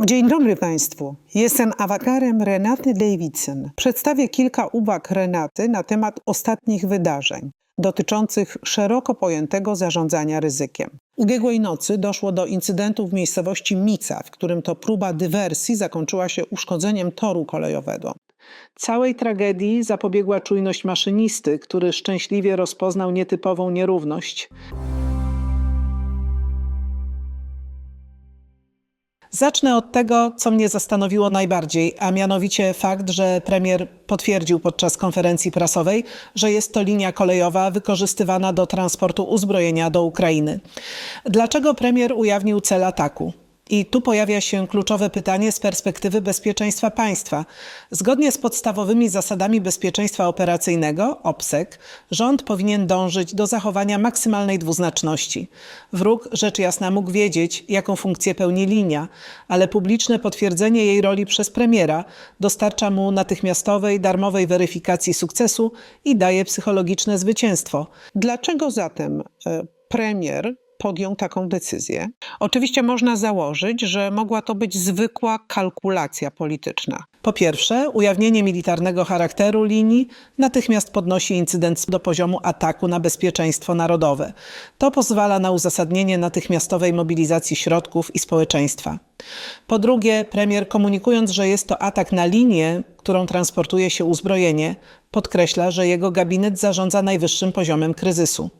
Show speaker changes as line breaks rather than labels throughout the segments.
Dzień dobry Państwu. Jestem awatarem Renaty Davidson. Przedstawię kilka uwag Renaty na temat ostatnich wydarzeń dotyczących szeroko pojętego zarządzania ryzykiem. Ubiegłej nocy doszło do incydentu w miejscowości Mica, w którym to próba dywersji zakończyła się uszkodzeniem toru kolejowego. Całej tragedii zapobiegła czujność maszynisty, który szczęśliwie rozpoznał nietypową nierówność. Zacznę od tego, co mnie zastanowiło najbardziej, a mianowicie fakt, że premier potwierdził podczas konferencji prasowej, że jest to linia kolejowa wykorzystywana do transportu uzbrojenia do Ukrainy. Dlaczego premier ujawnił cel ataku? I tu pojawia się kluczowe pytanie z perspektywy bezpieczeństwa państwa. Zgodnie z podstawowymi zasadami bezpieczeństwa operacyjnego, OPSEC, rząd powinien dążyć do zachowania maksymalnej dwuznaczności. Wróg, rzecz jasna, mógł wiedzieć, jaką funkcję pełni linia, ale publiczne potwierdzenie jej roli przez premiera dostarcza mu natychmiastowej, darmowej weryfikacji sukcesu i daje psychologiczne zwycięstwo. Dlaczego zatem e, premier podjął taką decyzję. Oczywiście można założyć, że mogła to być zwykła kalkulacja polityczna. Po pierwsze, ujawnienie militarnego charakteru linii natychmiast podnosi incydent do poziomu ataku na bezpieczeństwo narodowe. To pozwala na uzasadnienie natychmiastowej mobilizacji środków i społeczeństwa. Po drugie, premier komunikując, że jest to atak na linię, którą transportuje się uzbrojenie, podkreśla, że jego gabinet zarządza najwyższym poziomem kryzysu.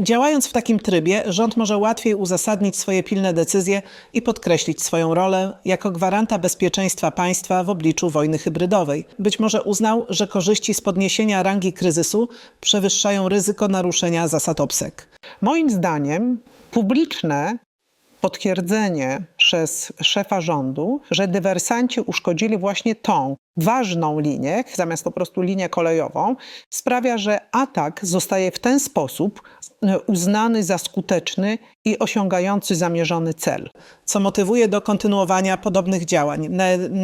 Działając w takim trybie, rząd może łatwiej uzasadnić swoje pilne decyzje i podkreślić swoją rolę jako gwaranta bezpieczeństwa państwa w obliczu wojny hybrydowej. Być może uznał, że korzyści z podniesienia rangi kryzysu przewyższają ryzyko naruszenia zasad OPSEC. Moim zdaniem publiczne potwierdzenie przez szefa rządu, że dywersanci uszkodzili właśnie tą ważną linię, zamiast po prostu linię kolejową, sprawia, że atak zostaje w ten sposób uznany za skuteczny i osiągający zamierzony cel. Co motywuje do kontynuowania podobnych działań.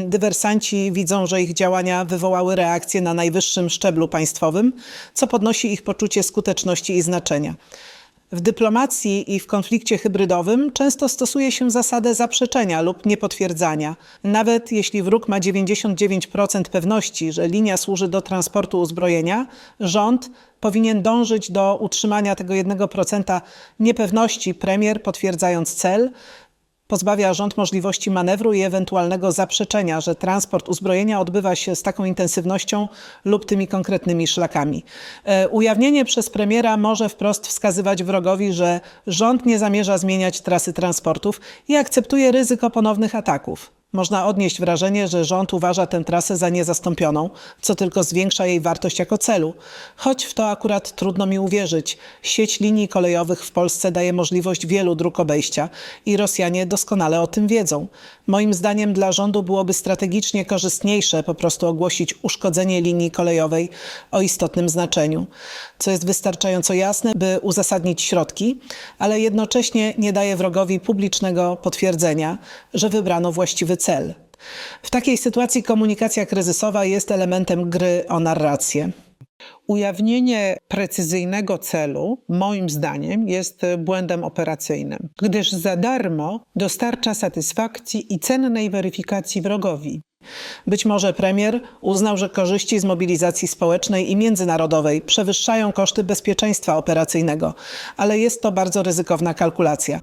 Dywersanci widzą, że ich działania wywołały reakcję na najwyższym szczeblu państwowym, co podnosi ich poczucie skuteczności i znaczenia. W dyplomacji i w konflikcie hybrydowym często stosuje się zasadę zaprzeczenia lub niepotwierdzania. Nawet jeśli wróg ma 99% pewności, że linia służy do transportu uzbrojenia, rząd powinien dążyć do utrzymania tego 1% niepewności, premier potwierdzając cel, pozbawia rząd możliwości manewru i ewentualnego zaprzeczenia, że transport uzbrojenia odbywa się z taką intensywnością lub tymi konkretnymi szlakami. E, ujawnienie przez premiera może wprost wskazywać wrogowi, że rząd nie zamierza zmieniać trasy transportów i akceptuje ryzyko ponownych ataków. Można odnieść wrażenie, że rząd uważa tę trasę za niezastąpioną, co tylko zwiększa jej wartość jako celu. Choć w to akurat trudno mi uwierzyć. Sieć linii kolejowych w Polsce daje możliwość wielu dróg obejścia i Rosjanie doskonale o tym wiedzą. Moim zdaniem dla rządu byłoby strategicznie korzystniejsze po prostu ogłosić uszkodzenie linii kolejowej o istotnym znaczeniu, co jest wystarczająco jasne, by uzasadnić środki, ale jednocześnie nie daje wrogowi publicznego potwierdzenia, że wybrano właściwy cel. W takiej sytuacji komunikacja kryzysowa jest elementem gry o narrację. Ujawnienie precyzyjnego celu, moim zdaniem, jest błędem operacyjnym, gdyż za darmo dostarcza satysfakcji i cennej weryfikacji wrogowi. Być może premier uznał, że korzyści z mobilizacji społecznej i międzynarodowej przewyższają koszty bezpieczeństwa operacyjnego, ale jest to bardzo ryzykowna kalkulacja.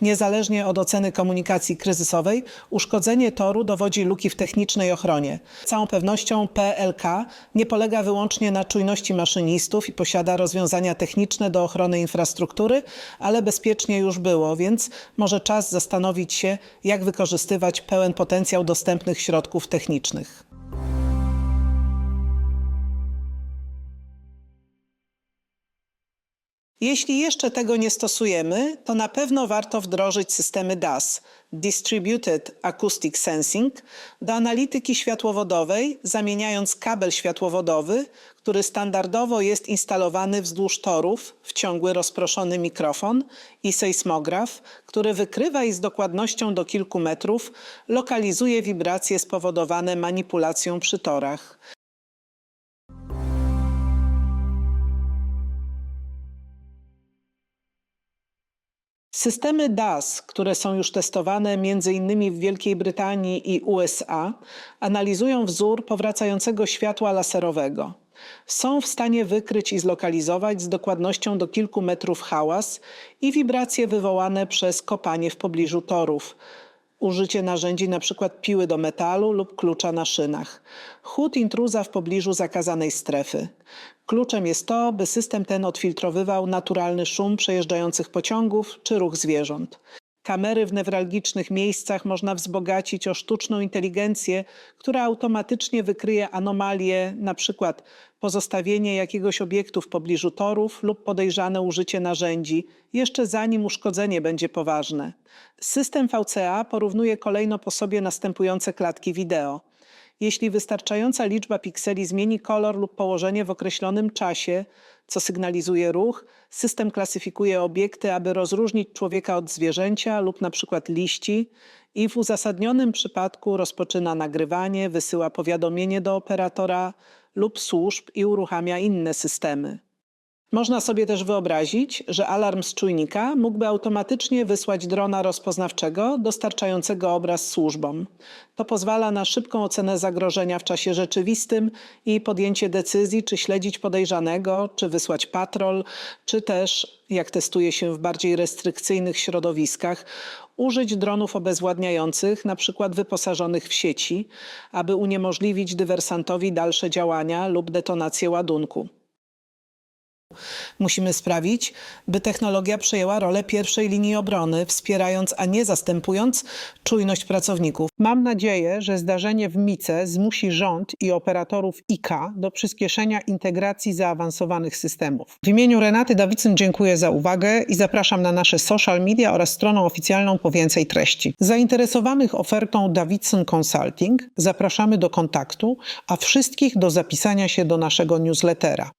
Niezależnie od oceny komunikacji kryzysowej, uszkodzenie toru dowodzi luki w technicznej ochronie. Całą pewnością PLK nie polega wyłącznie na czujności maszynistów i posiada rozwiązania techniczne do ochrony infrastruktury, ale bezpiecznie już było, więc może czas zastanowić się, jak wykorzystywać pełen potencjał dostępnych środków technicznych. Jeśli jeszcze tego nie stosujemy, to na pewno warto wdrożyć systemy DAS Distributed Acoustic Sensing do analityki światłowodowej, zamieniając kabel światłowodowy, który standardowo jest instalowany wzdłuż torów w ciągły rozproszony mikrofon i sejsmograf, który wykrywa i z dokładnością do kilku metrów lokalizuje wibracje spowodowane manipulacją przy torach. Systemy DAS, które są już testowane m.in. w Wielkiej Brytanii i USA, analizują wzór powracającego światła laserowego. Są w stanie wykryć i zlokalizować z dokładnością do kilku metrów hałas i wibracje wywołane przez kopanie w pobliżu torów. Użycie narzędzi np. piły do metalu lub klucza na szynach. Chód intruza w pobliżu zakazanej strefy. Kluczem jest to, by system ten odfiltrowywał naturalny szum przejeżdżających pociągów czy ruch zwierząt. Kamery w newralgicznych miejscach można wzbogacić o sztuczną inteligencję, która automatycznie wykryje anomalie, np. pozostawienie jakiegoś obiektu w pobliżu torów lub podejrzane użycie narzędzi, jeszcze zanim uszkodzenie będzie poważne. System VCA porównuje kolejno po sobie następujące klatki wideo. Jeśli wystarczająca liczba pikseli zmieni kolor lub położenie w określonym czasie, co sygnalizuje ruch, system klasyfikuje obiekty, aby rozróżnić człowieka od zwierzęcia lub na przykład liści i w uzasadnionym przypadku rozpoczyna nagrywanie, wysyła powiadomienie do operatora lub służb i uruchamia inne systemy. Można sobie też wyobrazić, że alarm z czujnika mógłby automatycznie wysłać drona rozpoznawczego dostarczającego obraz służbom. To pozwala na szybką ocenę zagrożenia w czasie rzeczywistym i podjęcie decyzji, czy śledzić podejrzanego, czy wysłać patrol, czy też, jak testuje się w bardziej restrykcyjnych środowiskach, użyć dronów obezwładniających, na przykład wyposażonych w sieci, aby uniemożliwić dywersantowi dalsze działania lub detonację ładunku. Musimy sprawić, by technologia przejęła rolę pierwszej linii obrony, wspierając, a nie zastępując czujność pracowników.
Mam nadzieję, że zdarzenie w Mice zmusi rząd i operatorów IK do przyspieszenia integracji zaawansowanych systemów. W imieniu Renaty Dawidson dziękuję za uwagę i zapraszam na nasze social media oraz stronę oficjalną po więcej treści. Zainteresowanych ofertą Davidson Consulting zapraszamy do kontaktu, a wszystkich do zapisania się do naszego newslettera.